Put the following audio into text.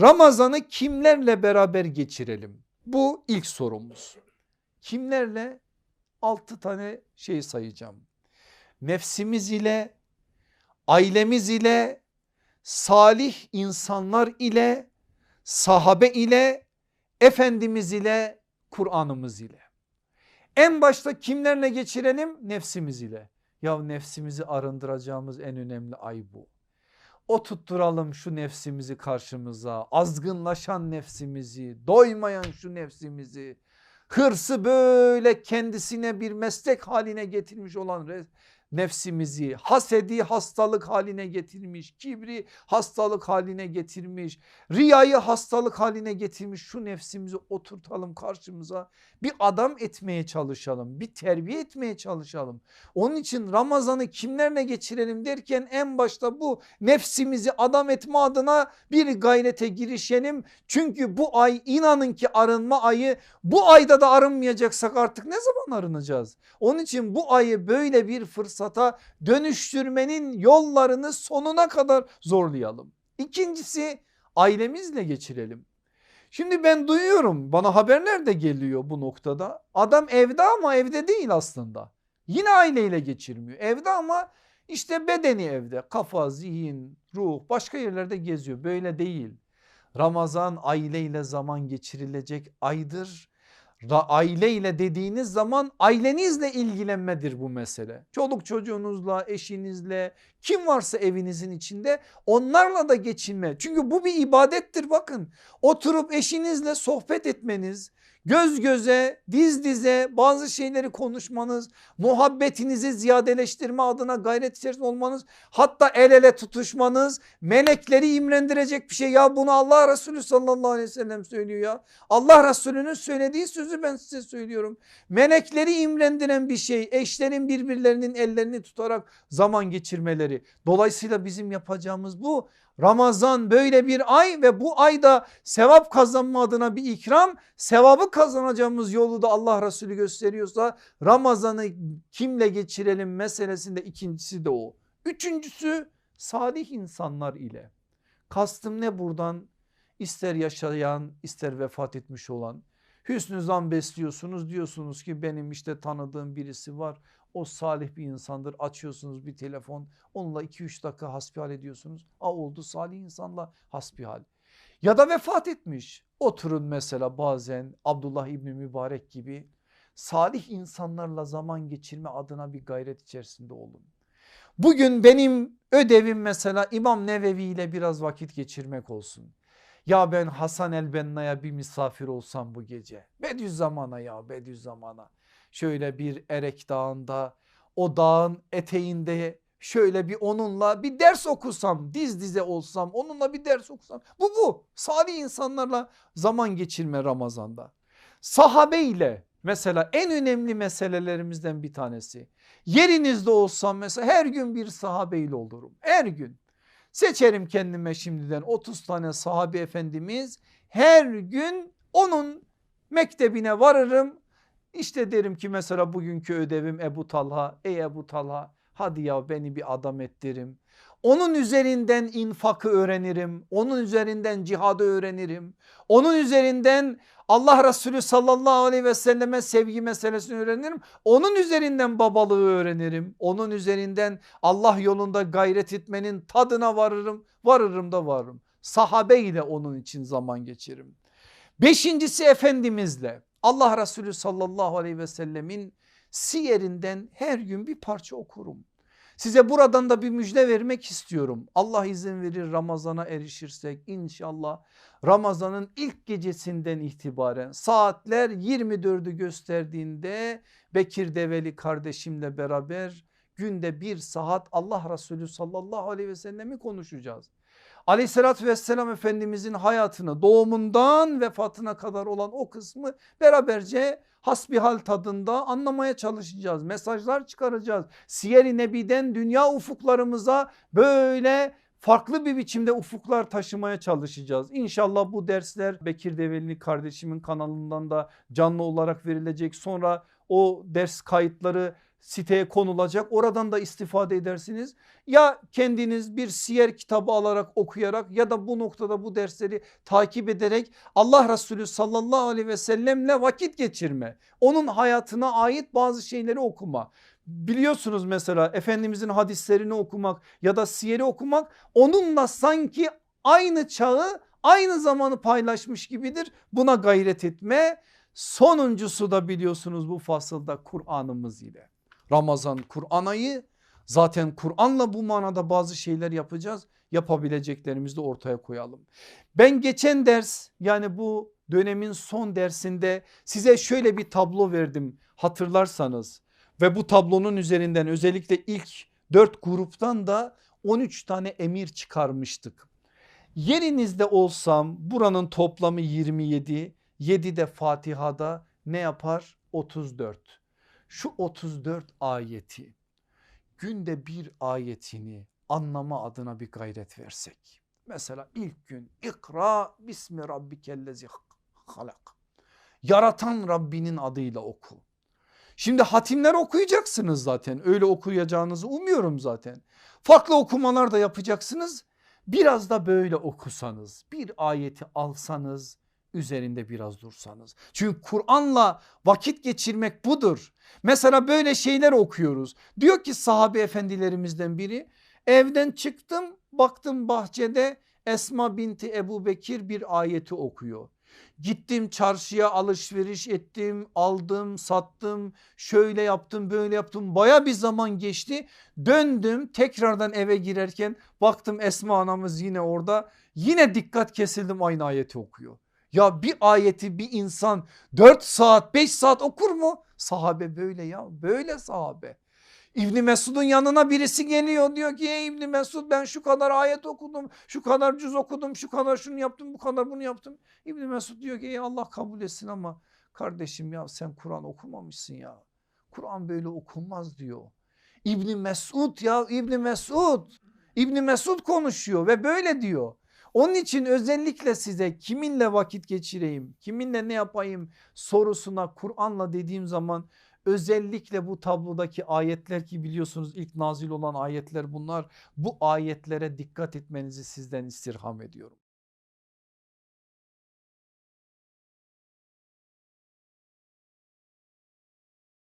Ramazan'ı kimlerle beraber geçirelim? Bu ilk sorumuz. Kimlerle? 6 tane şey sayacağım. Nefsimiz ile, ailemiz ile, salih insanlar ile, sahabe ile, Efendimiz ile, Kur'an'ımız ile. En başta kimlerle geçirelim? Nefsimiz ile. Ya nefsimizi arındıracağımız en önemli ay bu. O tutturalım şu nefsimizi karşımıza. Azgınlaşan nefsimizi doymayan şu nefsimizi. Hırsı böyle kendisine bir meslek haline getirmiş olan nefsimizi hasedi hastalık haline getirmiş kibri hastalık haline getirmiş riyayı hastalık haline getirmiş şu nefsimizi oturtalım karşımıza. Bir adam etmeye çalışalım bir terbiye etmeye çalışalım. Onun için Ramazan'ı kimlerle geçirelim derken en başta bu nefsimizi adam etme adına bir gayrete girişelim. Çünkü bu ay inanın ki arınma ayı bu ayda da arınmayacaksak artık ne zaman arınacağız? Onun için bu ayı böyle bir fırsat fırsata dönüştürmenin yollarını sonuna kadar zorlayalım. İkincisi ailemizle geçirelim. Şimdi ben duyuyorum bana haberler de geliyor bu noktada. Adam evde ama evde değil aslında. Yine aileyle geçirmiyor. Evde ama işte bedeni evde. Kafa, zihin, ruh başka yerlerde geziyor. Böyle değil. Ramazan aileyle zaman geçirilecek aydır aile ile dediğiniz zaman ailenizle ilgilenmedir bu mesele. Çoluk çocuğunuzla, eşinizle, kim varsa evinizin içinde onlarla da geçinme. Çünkü bu bir ibadettir bakın. Oturup eşinizle sohbet etmeniz, göz göze diz dize bazı şeyleri konuşmanız muhabbetinizi ziyadeleştirme adına gayret içerisinde olmanız hatta el ele tutuşmanız melekleri imrendirecek bir şey. Ya bunu Allah Resulü sallallahu aleyhi ve sellem söylüyor ya. Allah Resulü'nün söylediği sözü ben size söylüyorum. Melekleri imrendiren bir şey eşlerin birbirlerinin ellerini tutarak zaman geçirmeleri. Dolayısıyla bizim yapacağımız bu Ramazan böyle bir ay ve bu ayda sevap kazanma adına bir ikram sevabı kazanacağımız yolu da Allah Resulü gösteriyorsa Ramazan'ı kimle geçirelim meselesinde ikincisi de o. Üçüncüsü salih insanlar ile kastım ne buradan ister yaşayan ister vefat etmiş olan hüsnü zan besliyorsunuz diyorsunuz ki benim işte tanıdığım birisi var o salih bir insandır. Açıyorsunuz bir telefon onunla 2-3 dakika hasbihal ediyorsunuz. A oldu salih insanla hasbihal. Ya da vefat etmiş. Oturun mesela bazen Abdullah İbni Mübarek gibi salih insanlarla zaman geçirme adına bir gayret içerisinde olun. Bugün benim ödevim mesela İmam Nevevi ile biraz vakit geçirmek olsun. Ya ben Hasan el Benna'ya bir misafir olsam bu gece. Bediüzzaman'a ya Bediüzzaman'a. Şöyle bir Erek Dağı'nda o dağın eteğinde şöyle bir onunla bir ders okusam diz dize olsam onunla bir ders okusam. Bu bu. Salih insanlarla zaman geçirme Ramazan'da. Sahabe ile mesela en önemli meselelerimizden bir tanesi. Yerinizde olsam mesela her gün bir sahabeyle olurum her gün seçerim kendime şimdiden 30 tane sahabe efendimiz her gün onun mektebine varırım işte derim ki mesela bugünkü ödevim Ebu Talha. Ey Ebu Talha hadi ya beni bir adam ettirim. Onun üzerinden infakı öğrenirim. Onun üzerinden cihadı öğrenirim. Onun üzerinden Allah Resulü sallallahu aleyhi ve selleme sevgi meselesini öğrenirim. Onun üzerinden babalığı öğrenirim. Onun üzerinden Allah yolunda gayret etmenin tadına varırım. Varırım da varırım. Sahabe ile onun için zaman geçiririm. Beşincisi Efendimizle. Allah Resulü sallallahu aleyhi ve sellemin siyerinden her gün bir parça okurum. Size buradan da bir müjde vermek istiyorum. Allah izin verir Ramazan'a erişirsek inşallah Ramazan'ın ilk gecesinden itibaren saatler 24'ü gösterdiğinde Bekir Develi kardeşimle beraber günde bir saat Allah Resulü sallallahu aleyhi ve sellemi konuşacağız. Aleyhissalatü vesselam Efendimizin hayatını doğumundan vefatına kadar olan o kısmı beraberce hasbihal tadında anlamaya çalışacağız. Mesajlar çıkaracağız. Siyer-i Nebi'den dünya ufuklarımıza böyle farklı bir biçimde ufuklar taşımaya çalışacağız. İnşallah bu dersler Bekir Develi kardeşimin kanalından da canlı olarak verilecek. Sonra o ders kayıtları siteye konulacak oradan da istifade edersiniz. Ya kendiniz bir siyer kitabı alarak okuyarak ya da bu noktada bu dersleri takip ederek Allah Resulü sallallahu aleyhi ve sellemle vakit geçirme. Onun hayatına ait bazı şeyleri okuma. Biliyorsunuz mesela Efendimizin hadislerini okumak ya da siyeri okumak onunla sanki aynı çağı aynı zamanı paylaşmış gibidir. Buna gayret etme. Sonuncusu da biliyorsunuz bu fasılda Kur'an'ımız ile. Ramazan Kur'an ayı zaten Kur'an'la bu manada bazı şeyler yapacağız. Yapabileceklerimizi de ortaya koyalım. Ben geçen ders yani bu dönemin son dersinde size şöyle bir tablo verdim hatırlarsanız. Ve bu tablonun üzerinden özellikle ilk 4 gruptan da 13 tane emir çıkarmıştık. Yerinizde olsam buranın toplamı 27, 7 de Fatiha'da ne yapar? 34. Şu 34 ayeti günde bir ayetini anlama adına bir gayret versek. Mesela ilk gün ikra bismi rabbikellezi halak. Yaratan Rabbinin adıyla oku. Şimdi hatimler okuyacaksınız zaten öyle okuyacağınızı umuyorum zaten. Farklı okumalar da yapacaksınız. Biraz da böyle okusanız bir ayeti alsanız üzerinde biraz dursanız. Çünkü Kur'an'la vakit geçirmek budur. Mesela böyle şeyler okuyoruz. Diyor ki sahabe efendilerimizden biri evden çıktım baktım bahçede Esma binti Ebu Bekir bir ayeti okuyor. Gittim çarşıya alışveriş ettim aldım sattım şöyle yaptım böyle yaptım baya bir zaman geçti. Döndüm tekrardan eve girerken baktım Esma anamız yine orada yine dikkat kesildim aynı ayeti okuyor. Ya bir ayeti bir insan 4 saat 5 saat okur mu? Sahabe böyle ya böyle sahabe. İbni Mesud'un yanına birisi geliyor diyor ki ey İbni Mesud ben şu kadar ayet okudum şu kadar cüz okudum şu kadar şunu yaptım bu kadar bunu yaptım. İbni Mesud diyor ki ey Allah kabul etsin ama kardeşim ya sen Kur'an okumamışsın ya. Kur'an böyle okunmaz diyor. İbni Mesud ya İbni Mesud İbni Mesud konuşuyor ve böyle diyor. Onun için özellikle size kiminle vakit geçireyim, kiminle ne yapayım sorusuna Kur'an'la dediğim zaman özellikle bu tablodaki ayetler ki biliyorsunuz ilk nazil olan ayetler bunlar. Bu ayetlere dikkat etmenizi sizden istirham ediyorum.